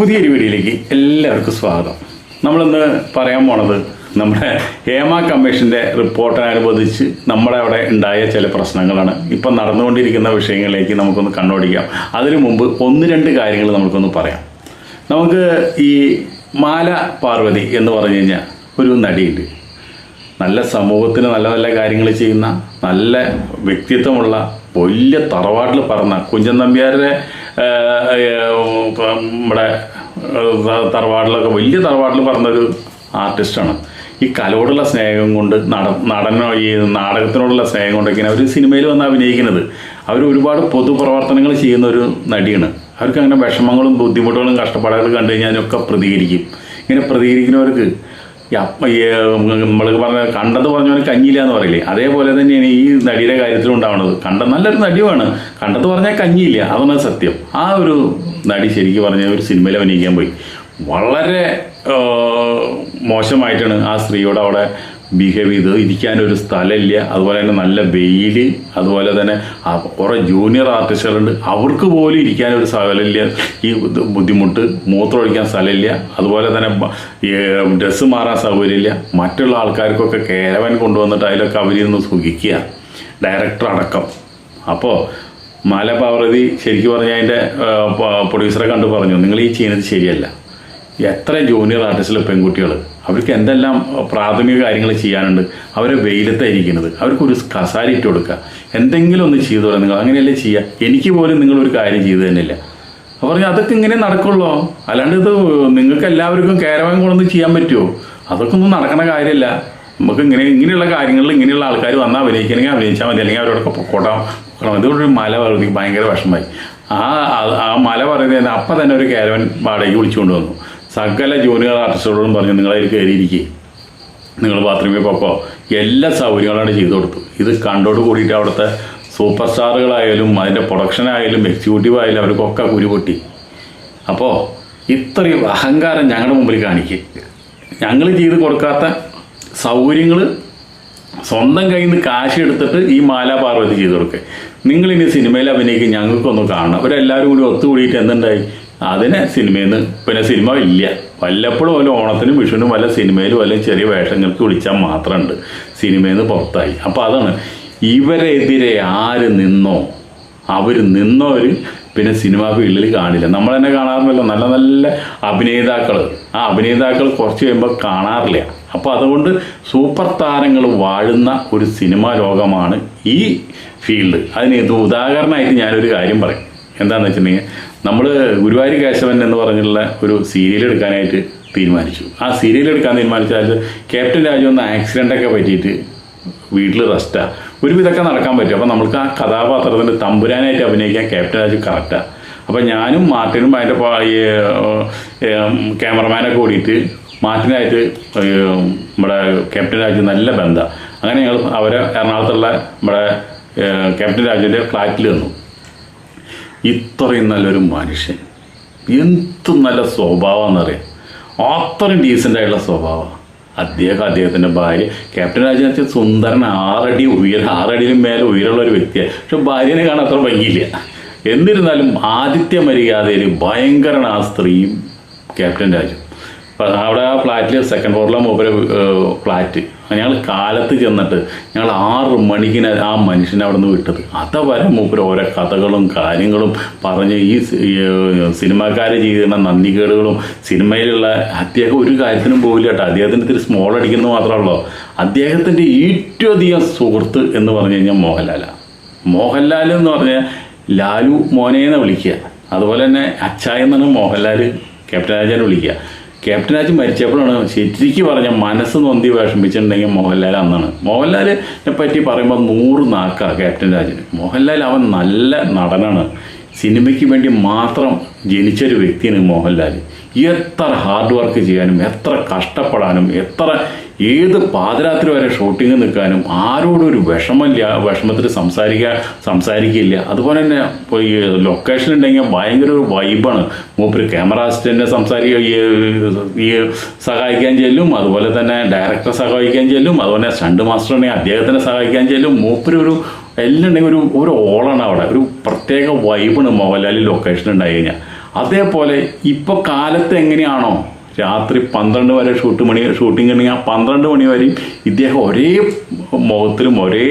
പുതിയൊരു വീഡിയോയിലേക്ക് എല്ലാവർക്കും സ്വാഗതം. നമ്മളിന്ന് പറയാൻ പോണത് നമ്മുടെ ഹേമ കമ്മീഷന്റെ റിപ്പോർട്ടിനനുബന്ധിച്ച് നമ്മുടെ അവിടെ ഉണ്ടായ ചില പ്രശ്നങ്ങളാണ്. ഇപ്പം നടന്നുകൊണ്ടിരിക്കുന്ന വിഷയങ്ങളിലേക്ക് നമുക്കൊന്ന് കണ്ണോടിക്കാം. അതിനു മുമ്പ് ഒന്ന് രണ്ട് കാര്യങ്ങൾ നമുക്കൊന്ന് പറയാം. നമുക്ക് ഈ മാല പാർവതി എന്ന് പറഞ്ഞു കഴിഞ്ഞാൽ ഒരു നടിയുണ്ട്. നല്ല സമൂഹത്തിന് നല്ല നല്ല കാര്യങ്ങൾ ചെയ്യുന്ന നല്ല വ്യക്തിത്വമുള്ള വലിയ തറവാട്ടിൽ പറഞ്ഞ കുഞ്ചൻ നമ്പ്യാരുടെ നമ്മുടെ തറവാടിലൊക്കെ വലിയ തറവാട്ടിൽ പറഞ്ഞൊരു ആർട്ടിസ്റ്റാണ് ഈ കലയോടുള്ള സ്നേഹം കൊണ്ട് നട നടനോ ഈ നാടകത്തിനോടുള്ള സ്നേഹം കൊണ്ടൊക്കെയാണ് അവർ സിനിമയിൽ വന്ന് അഭിനയിക്കുന്നത്. അവർ ഒരുപാട് പൊതുപ്രവർത്തനങ്ങൾ ചെയ്യുന്ന ഒരു നടിയാണ്. അവർക്ക് അങ്ങനെ വിഷമങ്ങളും ബുദ്ധിമുട്ടുകളും കഷ്ടപ്പാടുകളും കണ്ടു കഴിഞ്ഞാൽ കഴിഞ്ഞാലൊക്കെ പ്രതികരിക്കും. ഇങ്ങനെ പ്രതികരിക്കുന്നവർക്ക് ഈ അപ്പ ഈ നമ്മൾ പറഞ്ഞ കണ്ടത് പറഞ്ഞവന് കഞ്ഞിയില്ല എന്ന് പറയില്ലേ? അതേപോലെ തന്നെയാണ് ഈ നടിയുടെ കാര്യത്തിലും ഉണ്ടാവുന്നത് കണ്ട നല്ലൊരു നടിയുമാണ്. കണ്ടത് പറഞ്ഞാൽ കഞ്ഞിയില്ല. അതാണ് സത്യം. ആ ഒരു നടി ശരിക്കും പറഞ്ഞ ഒരു സിനിമയിൽ അഭിനയിക്കാൻ പോയി. വളരെ മോശമായിട്ടാണ് ആ സ്ത്രീയോട് അവിടെ ബിഹേവ് ചെയ്തത് ഇരിക്കാനൊരു സ്ഥലമില്ല. അതുപോലെ തന്നെ നല്ല വെയിൽ അതുപോലെ തന്നെ കുറേ ജൂനിയർ ആർട്ടിസ്റ്റുകളുണ്ട് അവർക്ക് പോലും ഇരിക്കാനൊരു സ്ഥലമില്ല. ഈ ബുദ്ധിമുട്ട് മൂത്രമൊഴിക്കാൻ സ്ഥലമില്ല. അതുപോലെ തന്നെ ഡ്രസ്സ് മാറാൻ സൗകര്യമില്ല. മറ്റുള്ള ആൾക്കാർക്കൊക്കെ കേരവൻ കൊണ്ടുവന്നിട്ട് അതിലൊക്കെ അവരിന്ന് സുഖിക്കുക. ഡയറക്ടർ അടക്കം. അപ്പോൾ മല പാർവതി ശരിക്കും പറഞ്ഞാൽ അതിന്റെ പ്രൊഡ്യൂസറെ കണ്ട് പറഞ്ഞു നിങ്ങൾ ഈ ചെയ്യുന്നത് ശരിയല്ല. എത്ര ജൂനിയർ ആർട്ടിസ്റ്റിലെ പെൺകുട്ടികൾ അവർക്ക് എന്തെല്ലാം പ്രാഥമിക കാര്യങ്ങൾ ചെയ്യാനുണ്ട് അവരെ വെയിലത്തായിരിക്കുന്നത് അവർക്കൊരു കസാര ഇട്ട് കൊടുക്കുക. എന്തെങ്കിലും ഒന്ന് ചെയ്തു തുടങ്ങുക നിങ്ങൾ അങ്ങനെയല്ലേ ചെയ്യുക? എനിക്ക് പോലും നിങ്ങളൊരു കാര്യം ചെയ്തു തന്നില്ല. അപ്പോൾ പറഞ്ഞു അതൊക്കെ ഇങ്ങനെ നടക്കുള്ളൂ. അല്ലാണ്ട് ഇത് നിങ്ങൾക്ക് എല്ലാവർക്കും കേരളം കൊണ്ടൊന്നും ചെയ്യാൻ പറ്റുമോ? അതൊക്കെ ഒന്നും നടക്കണ കാര്യമല്ല. നമുക്ക് ഇങ്ങനെ ഇങ്ങനെയുള്ള കാര്യങ്ങളിൽ ഇങ്ങനെയുള്ള ആൾക്കാർ വന്നാൽ അഭിനയിക്കണമെങ്കിൽ അഭിനയിച്ചാൽ മതി. അല്ലെങ്കിൽ അവരോടൊക്കെ പൊക്കോട്ടാം ഒരു മല പറഞ്ഞു ഭയങ്കര വിഷമമായി. ആ ആ- മല പറയുന്നത് അപ്പം തന്നെ ഒരു കേരവൻ വാടകയ്ക്ക് വിളിച്ചുകൊണ്ട് വന്നു. സകല ജൂനിയർ ആർട്ടിസ്റ്റുകളോടും പറഞ്ഞു നിങ്ങളതിൽ കയറിയിരിക്കുക നിങ്ങൾ ബാത്റൂമിൽ പോക്കോ. എല്ലാ സൗകര്യങ്ങളാണ് ചെയ്തു കൊടുത്തു. ഇത് കണ്ടോട് കൂടിയിട്ട് അവിടുത്തെ സൂപ്പർ സ്റ്റാറുകളായാലും അതിന്റെ പ്രൊഡക്ഷനായാലും എക്സിക്യൂട്ടീവ് ആയാലും അവർക്കൊക്കെ കുരുപൊട്ടി അപ്പോൾ ഇത്രയും അഹങ്കാരം ഞങ്ങളുടെ മുമ്പിൽ കാണിക്കുക ഞങ്ങൾ ചെയ്ത് കൊടുക്കാത്ത സൗകര്യങ്ങൾ സ്വന്തം കയ്യിൽ നിന്ന് കാശ് എടുത്തിട്ട് ഈ മാല പാർവതി ചെയ്ത് കൊടുക്കുക നിങ്ങളിനി സിനിമയിൽ അഭിനയിക്കും ഞങ്ങൾക്കൊന്ന് കാണണം. അവരെല്ലാവരും കൂടി ഒത്തുകൂടിയിട്ട് എന്തുണ്ടായി? അതിനെ സിനിമയിൽ നിന്ന് പിന്നെ സിനിമ ഇല്ല. വല്ലപ്പോഴും വല്ല ഓണത്തിനും വിഷുവിനും വല്ല സിനിമയിലും വല്ല ചെറിയ വേഷങ്ങൾക്ക് വിളിച്ചാൽ മാത്രമുണ്ട് സിനിമയിൽ നിന്ന് പുറത്തായി. അപ്പോൾ അതാണ്. ഇവരെതിരെ ആര് നിന്നോ അവർ നിന്നവർ പിന്നെ സിനിമാ ഫീൽഡിൽ കാണില്ല. നമ്മൾ തന്നെ കാണാറുണ്ടല്ലോ നല്ല നല്ല അഭിനേതാക്കൾ ആ അഭിനേതാക്കൾ കുറച്ച് കഴിയുമ്പോൾ കാണാറില്ല. അപ്പോൾ അതുകൊണ്ട് സൂപ്പർ താരങ്ങൾ വാഴുന്ന ഒരു സിനിമാ ലോകമാണ് ഈ ഫീൽഡ്. അതിന് ഇത് ഉദാഹരണമായിട്ട് ഞാനൊരു കാര്യം പറയും. എന്താണെന്ന് വെച്ചിട്ടുണ്ടെങ്കിൽ നമ്മൾ ഗുരുവായൂർ കേശവൻ എന്ന് പറഞ്ഞിട്ടുള്ള ഒരു സീരിയൽ എടുക്കാനായിട്ട് തീരുമാനിച്ചു. ആ സീരിയൽ എടുക്കാൻ തീരുമാനിച്ചാൽ ക്യാപ്റ്റൻ രാജു ഒന്ന് ആക്സിഡന്റൊക്കെ പറ്റിയിട്ട് വീട്ടിൽ റെസ്റ്റാണ് ഒരുവിധമൊക്കെ നടക്കാൻ പറ്റും. അപ്പോൾ നമുക്ക് ആ കഥാപാത്രത്തിന്റെ തമ്പുരാനായിട്ട് അഭിനയിക്കാൻ ക്യാപ്റ്റൻ രാജു കറക്റ്റാണ് അപ്പോൾ ഞാനും മാർട്ടിനും അതിന്റെ ക്യാമറമാനൊക്കെ ഓടിയിട്ട് മാർട്ടിനായിട്ട് നമ്മുടെ ക്യാപ്റ്റൻ രാജു നല്ല ബന്ധമാണ് അങ്ങനെ ഞങ്ങൾ അവരെ എറണാകുളത്തുള്ള നമ്മുടെ ക്യാപ്റ്റൻ രാജുവിന്റെ ഫ്ലാറ്റിൽ വന്നു ഇത്രയും നല്ലൊരു മനുഷ്യൻ. എന്ത് നല്ല സ്വഭാവമെന്നറിയാം അത്രയും ഡീസന്റ് ആയിട്ടുള്ള സ്വഭാവം. അദ്ദേഹം അദ്ദേഹത്തിന്റെ ഭാര്യ ക്യാപ്റ്റൻ രാജനാഥ് സുന്ദരൻ ആറടി ഉയരം ആറടിയിലും മേലെ ഉയരമുള്ള ഒരു വ്യക്തിയാണ്. പക്ഷെ ഭാര്യനെ കാണാൻ അത്ര ഭംഗിയില്ല. എന്നിരുന്നാലും ആദിത്യ മര്യാദയിൽ ഭയങ്കരനാണ് ആ സ്ത്രീയും ക്യാപ്റ്റൻ രാജു അവിടെ ആ ഫ്ലാറ്റിൽ സെക്കൻഡ് ഫ്ലോറിലെ മൂപ്പര് ഫ്ലാറ്റ്. ഞങ്ങൾ കാലത്ത് ചെന്നിട്ട് ഞങ്ങൾ ആറ് മണിക്കിന് ആ മനുഷ്യനെ അവിടെ നിന്ന് വിട്ടത്. അതവരെ മൂപ്പര് ഓരോ കഥകളും കാര്യങ്ങളും പറഞ്ഞ് ഈ സിനിമാക്കാർ ചെയ്യുന്ന നന്ദികേടുകളും സിനിമയിലുള്ള അദ്ദേഹം ഒരു കാര്യത്തിനും പോവില്ല കേട്ടോ. അദ്ദേഹത്തിന് ഇത്തിരി സ്മോൾ അടിക്കുന്നത് മാത്രമല്ലോ അദ്ദേഹത്തിന്റെ ഏറ്റവും അധികം സുഹൃത്ത് എന്ന് പറഞ്ഞു കഴിഞ്ഞാൽ മോഹൻലാലാണ് മോഹൻലാൽ എന്ന് പറഞ്ഞാൽ ലാലു മോനേന്ന് വിളിക്കുക. അതുപോലെ തന്നെ അച്ചായ എന്നാണ് മോഹൻലാൽ ക്യാപ്റ്റൻ രാജാനെ വിളിക്കുക. ക്യാപ്റ്റൻ രാജ് മരിച്ചപ്പോഴാണ് ശരിക്ക് പറഞ്ഞ മനസ്സ് നൊന്തി വിഷമിച്ചിട്ടുണ്ടെങ്കിൽ മോഹൻലാൽ അന്നാണ്. മോഹൻലാലിനെ പറ്റി പറയുമ്പോൾ നൂറ് നാക്കാണ് ക്യാപ്റ്റൻ രാജിന്. മോഹൻലാൽ അവൻ നല്ല നടനാണ്. സിനിമയ്ക്ക് വേണ്ടി മാത്രം ജനിച്ചൊരു വ്യക്തിയാണ് മോഹൻലാൽ. എത്ര ഹാർഡ് വർക്ക് ചെയ്യാനും എത്ര കഷ്ടപ്പെടാനും എത്ര ഏത് പാതിരാത്രി വരെ ഷൂട്ടിങ് നിൽക്കാനും ആരോടും ഒരു വിഷമമില്ല വിഷമത്തിൽ സംസാരിക്കുക സംസാരിക്കില്ല. അതുപോലെ തന്നെ ഇപ്പോൾ ഈ ലൊക്കേഷൻ ഉണ്ടെങ്കിൽ ഭയങ്കര ഒരു വൈബാണ് മൂപ്പര് ക്യാമറ അസിസ്റ്റന്റിനെ സംസാരിക്കുക ഈ സഹായിക്കാൻ ചെല്ലും. അതുപോലെ തന്നെ ഡയറക്ടറെ സഹായിക്കാൻ ചെല്ലും. അതുപോലെ സ്റ്റണ്ട് മാസ്റ്ററിനെ അദ്ദേഹത്തിനെ സഹായിക്കാൻ ചെല്ലും. മൂപ്പര് ഒരു എല്ലാം ഉണ്ടെങ്കിൽ ഒരു ഒരു ഓളാണ് അവിടെ. ഒരു പ്രത്യേക വൈബാണ് മോഹൻലാലി ലൊക്കേഷൻ ഉണ്ടായി കഴിഞ്ഞാൽ. അതേപോലെ ഇപ്പോൾ കാലത്ത് എങ്ങനെയാണോ രാത്രി പന്ത്രണ്ട് വരെ ഷൂട്ട് മണി ഷൂട്ടിംഗ് ഉണ്ടെങ്കിൽ ആ പന്ത്രണ്ട് മണി വരെയും ഇദ്ദേഹം ഒരേ മുഖത്തിലും ഒരേ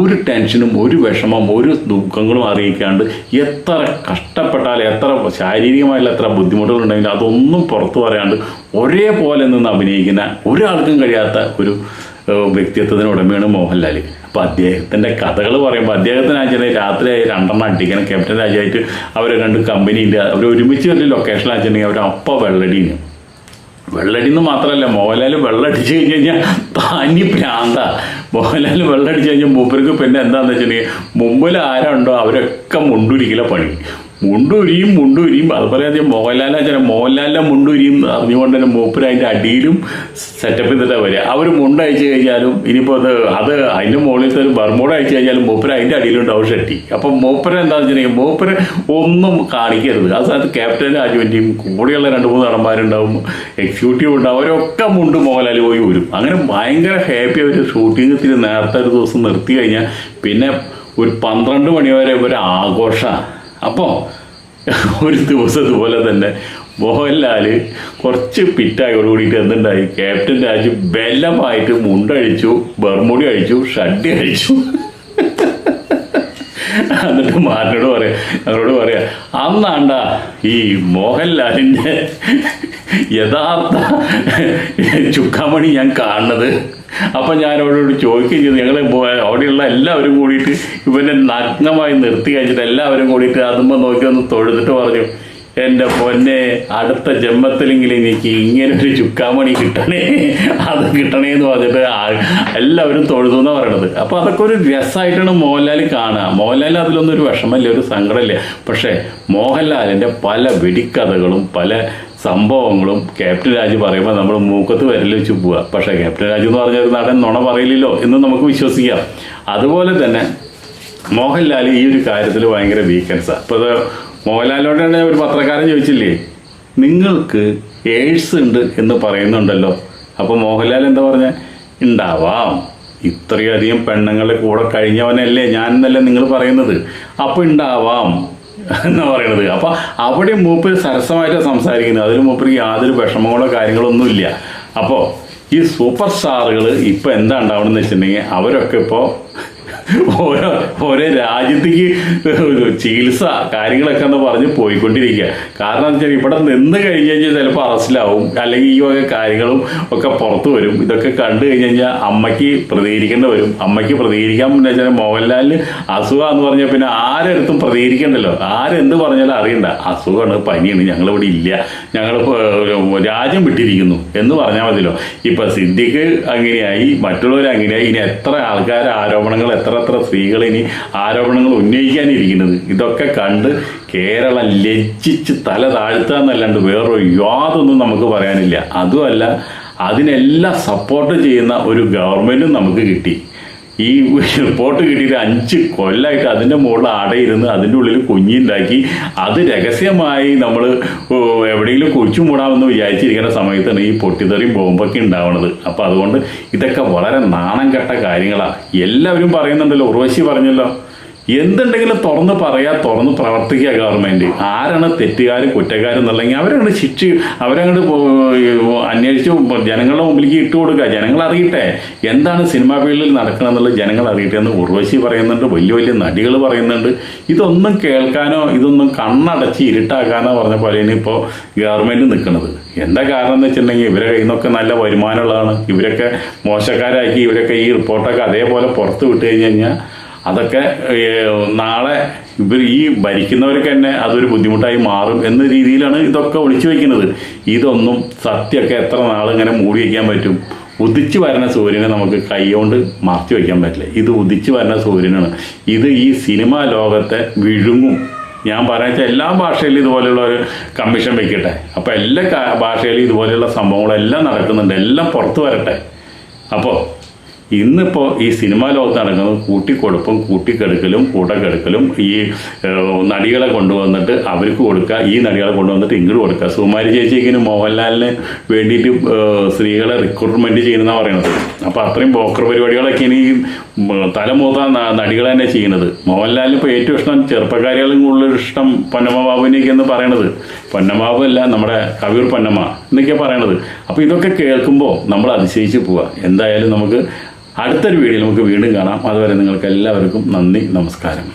ഒരു ടെൻഷനും ഒരു വിഷമം ഒരു ദുഃഖങ്ങളും അറിയിക്കാണ്ട് എത്ര കഷ്ടപ്പെട്ടാലും എത്ര ശാരീരികമായാലും എത്ര ബുദ്ധിമുട്ടുകളുണ്ടെങ്കിലും അതൊന്നും പുറത്തു പറയാണ്ട് ഒരേപോലെ നിന്ന് അഭിനയിക്കുന്ന ഒരാൾക്കും കഴിയാത്ത ഒരു വ്യക്തിത്വത്തിന് ഉടമയാണ് മോഹൻലാൽ അപ്പോൾ അദ്ദേഹത്തിന്റെ കഥകൾ പറയുമ്പോൾ അദ്ദേഹത്തിന് അച്ഛനെ രാത്രി രണ്ടെണ്ണം അടിക്കണം. ക്യാപ്റ്റൻ രാജായിട്ട് അവരെ രണ്ട് കമ്പനിയുണ്ട് അവർ ഒരുമിച്ച് ഒരു ലൊക്കേഷൻ വെച്ചിട്ടുണ്ടെങ്കിൽ അവർ അപ്പം വെള്ളടീന്. വെള്ളടി എന്ന് മാത്രമല്ല മോഹൻലാൽ വെള്ളടിച്ച് കഴിഞ്ഞ് കഴിഞ്ഞാൽ താനി ഭ്രാന്ത. മോഹൻലാൽ വെള്ളടിച്ച് കഴിഞ്ഞാൽ മൂപ്പർക്ക് പിന്നെ എന്താണെന്ന് വെച്ചിട്ടുണ്ടെങ്കിൽ മുമ്പിൽ ആരുണ്ടോ അവരൊക്കെ മുണ്ടുരിക്കല പണി. മുണ്ടുരിയും മുണ്ടുരിയും. അതുപോലെ തന്നെ മോഹൻലാൽ ചില മോഹൻലാലിന്റെ മുണ്ടുരിയും അറിഞ്ഞുകൊണ്ട് തന്നെ മൂപ്പര് അതിന്റെ അടിയിലും സെറ്റപ്പ് ചെയ്തിട്ടാ വരിക. അവർ മുണ്ട് അയച്ചു കഴിഞ്ഞാലും ഇനിയിപ്പോൾ അത് അത് അതിന്റെ മുകളിലത്തെ ഒരു ബർമോഡ് അയച്ചു കഴിഞ്ഞാലും മൂപ്പര് അതിന്റെ അടിയിലുണ്ടാവും ഷെട്ടി. അപ്പം മൂപ്പര് എന്താണെന്ന് വെച്ചിട്ടുണ്ടെങ്കിൽ മൂപ്പര് ഒന്നും കാണിക്കരുത്. സ്ഥലത്ത് ക്യാപ്റ്റൻ രാജുവിന്റെയും കൂടെയുള്ള രണ്ട് മൂന്ന് നടന്മാരുണ്ടാവും. എക്സിക്യൂട്ടീവ് ഉണ്ടാവും. അവരൊക്കെ മുണ്ട് മോഹൻലാൽ പോയി വരും അങ്ങനെ ഭയങ്കര ഹാപ്പി അവർ ഷൂട്ടിംഗ് ഇത്തിരി നേരത്തെ ഒരു ദിവസം നിർത്തി കഴിഞ്ഞാൽ പിന്നെ ഒരു പന്ത്രണ്ട് മണി വരെ ഒരു ആഘോഷമാണ് അപ്പോൾ ഒരു ദിവസം ഇതുപോലെ തന്നെ മോഹൻലാൽ കുറച്ച് പിറ്റായോട് കൂടിയിട്ട് എന്തുണ്ടായി? ക്യാപ്റ്റൻ രാജ് ബെല്ലമായിട്ട് മുണ്ടഴിച്ചു ബർമുടി അഴിച്ചു ഷഡ്ഡി അഴിച്ചു. എന്നിട്ട് മാറിനോട് പറയാം ഞങ്ങളോട് പറയാം അന്നാണ്ടാ ഈ മോഹൻലാലിന്റെ യഥാർത്ഥ ചുക്കാമണി ഞാൻ കാണുന്നത്. അപ്പം ഞാൻ അവരോട് ചോദിക്കുകയും ചെയ്തു. ഞങ്ങൾ അവിടെയുള്ള എല്ലാവരും കൂടിയിട്ട് ഇവനെ നഗ്നമായി നിർത്തി കഴിഞ്ഞിട്ട് എല്ലാവരും കൂടിയിട്ട് അതുമ്പോൾ നോക്കി ഒന്ന് തൊഴുതിട്ട് പറഞ്ഞു എന്റെ പൊന്നെ അടുത്ത ജന്മത്തിലെങ്കിലും എനിക്ക് ഇങ്ങനെ ഒരു ചുക്കാമണി കിട്ടണേ. അത് കിട്ടണേ എന്ന് പറഞ്ഞിട്ട് എല്ലാവരും തൊഴുതു എന്ന് പറയണത്. അപ്പോൾ അതൊക്കെ ഒരു രസമായിട്ടാണ് മോഹൻലാൽ കാണുക. മോഹൻലാൽ അതിലൊന്നും ഒരു വിഷമമില്ല ഒരു സങ്കടമില്ല. പക്ഷേ മോഹൻലാലിന്റെ പല വെടിക്കഥകളും പല സംഭവങ്ങളും ക്യാപ്റ്റൻ രാജ് പറയുമ്പോൾ നമ്മൾ മൂക്കത്ത് വരൽ വെച്ച് പോവുക. പക്ഷേ ക്യാപ്റ്റൻ രാജു എന്ന് പറഞ്ഞ ഒരു നടൻ നുണ പറയില്ലല്ലോ എന്ന് നമുക്ക് വിശ്വസിക്കാം. അതുപോലെ തന്നെ മോഹൻലാൽ ഈ ഒരു കാര്യത്തിൽ ഭയങ്കര വീക്കൻസാണ് ഇപ്പോൾ തന്നെ ഒരു പത്രക്കാരൻ ചോദിച്ചില്ലേ നിങ്ങൾക്ക് എയ്ഡ്സ് ഉണ്ട് എന്ന് പറയുന്നുണ്ടല്ലോ. അപ്പോൾ മോഹൻലാൽ എന്താ പറഞ്ഞ ഉണ്ടാവാം. ഇത്രയധികം പെണ്ണുങ്ങളുടെ കൂടെ കഴിഞ്ഞവനല്ലേ ഞാൻ എന്നല്ലേ നിങ്ങൾ പറയുന്നത്. അപ്പോൾ ഉണ്ടാവാം. എന്നാ പറയുന്നത് അപ്പൊ അവിടെ മൂപ്പർ സരസമായിട്ട് സംസാരിക്കുന്നത്. അതിൽ മൂപ്പർക്ക് യാതൊരു വിഷമങ്ങളോ കാര്യങ്ങളോ ഒന്നുമില്ല അപ്പോൾ ഈ സൂപ്പർ സ്റ്റാറുകൾ ഇപ്പൊ എന്താ ഉണ്ടാവണമെന്ന് വെച്ചിട്ടുണ്ടെങ്കിൽ അവരൊക്കെ ഇപ്പോൾ ഓരോ ഓരോ രാജ്യത്തേക്ക് ചികിത്സ കാര്യങ്ങളൊക്കെ എന്ന് പറഞ്ഞ് പോയിക്കൊണ്ടിരിക്കുക. കാരണം എന്താ വെച്ചാൽ ഇവിടെ നിന്ന് കഴിഞ്ഞ് കഴിഞ്ഞാൽ ചിലപ്പോൾ അറസ്റ്റിലാവും. അല്ലെങ്കിൽ ഈ വക കാര്യങ്ങളും ഒക്കെ പുറത്തു വരും. ഇതൊക്കെ കണ്ടു കഴിഞ്ഞ് കഴിഞ്ഞാൽ അമ്മയ്ക്ക് പ്രതികരിക്കേണ്ടി വരും. അമ്മയ്ക്ക് പ്രതികരിക്കാൻ പിന്നെ വെച്ചാൽ മോഹൻലാലിന് എന്ന് പറഞ്ഞാൽ പിന്നെ ആരെടുത്തും പ്രതികരിക്കണ്ടല്ലോ. ആരെന്ത് പറഞ്ഞാലും അറിയണ്ട. അസുഖമാണ് പനിയാണ് ഞങ്ങളിവിടെ ഇല്ല. ഞങ്ങൾ രാജ്യം വിട്ടിരിക്കുന്നു എന്ന് പറഞ്ഞാൽ മതിയല്ലോ. ഇപ്പം സിദ്ദിഖ് അങ്ങനെയായി മറ്റുള്ളവർ അങ്ങനെയായി ഇനി എത്ര ആൾക്കാർ ആരോപണങ്ങൾ എത്ര എത്ര സ്ത്രീകൾ ഇനി ആരോപണങ്ങൾ ഉന്നയിക്കാനിരിക്കുന്നത്. ഇതൊക്കെ കണ്ട് കേരളം ലജ്ജിച്ച് തല താഴ്ത്താന്നല്ലാണ്ട് വേറൊരു യാതൊന്നും നമുക്ക് പറയാനില്ല. അതുമല്ല അതിനെല്ലാം സപ്പോർട്ട് ചെയ്യുന്ന ഒരു ഗവൺമെന്റും നമുക്ക് കിട്ടി. ഈ റിപ്പോർട്ട് കിട്ടിയിട്ട് അഞ്ച് കൊല്ലമായിട്ട് അതിന്റെ മുകളിൽ അടയിരുന്ന് അതിന്റെ ഉള്ളിൽ കുഞ്ഞിണ്ടാക്കി. അത് രഹസ്യമായി നമ്മൾ എവിടെയെങ്കിലും കുഴിച്ചു മൂടാമെന്ന് വിചാരിച്ചിരിക്കുന്ന സമയത്താണ് ഈ പൊട്ടിത്തെറിയും ബോംബൊക്കെ ഉണ്ടാവുന്നത് അപ്പോൾ അതുകൊണ്ട് ഇതൊക്കെ വളരെ നാണം കെട്ട കാര്യങ്ങളാണ് എല്ലാവരും പറയുന്നുണ്ടല്ലോ ഉർവശി പറഞ്ഞല്ലോ. എന്തുണ്ടെങ്കിലും തുറന്ന് പറയാ തുറന്ന് പ്രവർത്തിക്കുക ഗവൺമെന്റ് ആരാണ് തെറ്റുകാരും കുറ്റക്കാരും എന്നുള്ളെങ്കിൽ അവരങ്ങോട്ട് ശിക്ഷ അവരങ്ങോട്ട് അന്വേഷിച്ച് ജനങ്ങളുടെ മുമ്പിലേക്ക് ഇട്ട് കൊടുക്കുക. ജനങ്ങൾ അറിയട്ടെ. എന്താണ് സിനിമാ ഫീൽഡിൽ നടക്കണമെന്നുള്ളത് ജനങ്ങൾ അറിയട്ടെ എന്ന് ഉർവശി പറയുന്നുണ്ട് വലിയ വലിയ നടികൾ പറയുന്നുണ്ട്. ഇതൊന്നും കേൾക്കാനോ ഇതൊന്നും കണ്ണടച്ച് ഇരുട്ടാക്കാനോ പറഞ്ഞ പോലെയാണ് ഇപ്പോൾ ഗവൺമെന്റ് നിൽക്കുന്നത്. എന്താ കാരണം എന്ന് വെച്ചിട്ടുണ്ടെങ്കിൽ ഇവരെ കയ്യിൽ നിന്നൊക്കെ നല്ല വരുമാനമുള്ളതാണ്. ഇവരൊക്കെ മോശക്കാരാക്കി ഇവരൊക്കെ ഈ റിപ്പോർട്ടൊക്കെ അതേപോലെ പുറത്ത് വിട്ട് കഴിഞ്ഞ് കഴിഞ്ഞാൽ അതൊക്കെ നാളെ ഇവർ ഈ ഭരിക്കുന്നവർക്ക് തന്നെ അതൊരു ബുദ്ധിമുട്ടായി മാറും എന്ന രീതിയിലാണ് ഇതൊക്കെ ഒളിച്ചു വയ്ക്കുന്നത്. ഇതൊന്നും സത്യമൊക്കെ എത്ര നാൾ ഇങ്ങനെ മൂടി വയ്ക്കാൻ പറ്റും. ഉദിച്ചു വരുന്ന സൂര്യനെ നമുക്ക് കൈകൊണ്ട് മാറ്റി വയ്ക്കാൻ പറ്റില്ല. ഇത് ഉദിച്ചു വരുന്ന സൂര്യനാണ്. ഇത് ഈ സിനിമാ ലോകത്തെ വിഴുങ്ങും. ഞാൻ പറയാച്ച എല്ലാ ഭാഷയിലും ഇതുപോലെയുള്ള ഒരു കമ്മീഷൻ വെക്കട്ടെ. അപ്പോൾ എല്ലാ ഭാഷയിലും ഇതുപോലെയുള്ള സംഭവങ്ങളെല്ലാം നടക്കുന്നുണ്ട്. എല്ലാം പുറത്തു വരട്ടെ. അപ്പോൾ ഇന്നിപ്പോൾ ഈ സിനിമാ ലോകത്ത് നടക്കുന്നത് കൂട്ടിക്കൊടുപ്പും കൂട്ടിക്കെടുക്കലും കൂടക്കെടുക്കലും ഈ നടികളെ കൊണ്ടുവന്നിട്ട് അവർക്ക് കൊടുക്കുക ഈ നടികളെ കൊണ്ടുവന്നിട്ട് ഇങ്ങോട്ട് കൊടുക്കുക സുമാരി ചേച്ചി ഇങ്ങനെ മോഹൻലാലിന് വേണ്ടിയിട്ട് സ്ത്രീകളെ റിക്രൂട്ട്മെന്റ് ചെയ്യുന്നതാണ് പറയുന്നത് അപ്പോൾ അത്രയും ബോക്കർ പരിപാടികളൊക്കെ ഇനി തലമുത നടികൾ തന്നെ ചെയ്യുന്നത്. മോഹൻലാലിന് ഇപ്പോൾ ഏറ്റവും ഇഷ്ടം ചെറുപ്പക്കാരികളും കൂടുതൽ ഇഷ്ടം പൊന്നമ്മ ബാബുവിനേക്ക് എന്ന് പറയണത്. പൊന്നമാവ് അല്ല നമ്മുടെ കവിയൂർ പൊന്നമ്മ എന്നൊക്കെയാണ് പറയണത്. അപ്പോൾ ഇതൊക്കെ കേൾക്കുമ്പോൾ നമ്മൾ അതിശയിച്ച് പോവുക എന്തായാലും നമുക്ക് അടുത്തൊരു വീഡിയോയിൽ നമുക്ക് വീണ്ടും കാണാം. അതുവരെ നിങ്ങൾക്ക് എല്ലാവർക്കും നന്ദി നമസ്കാരം.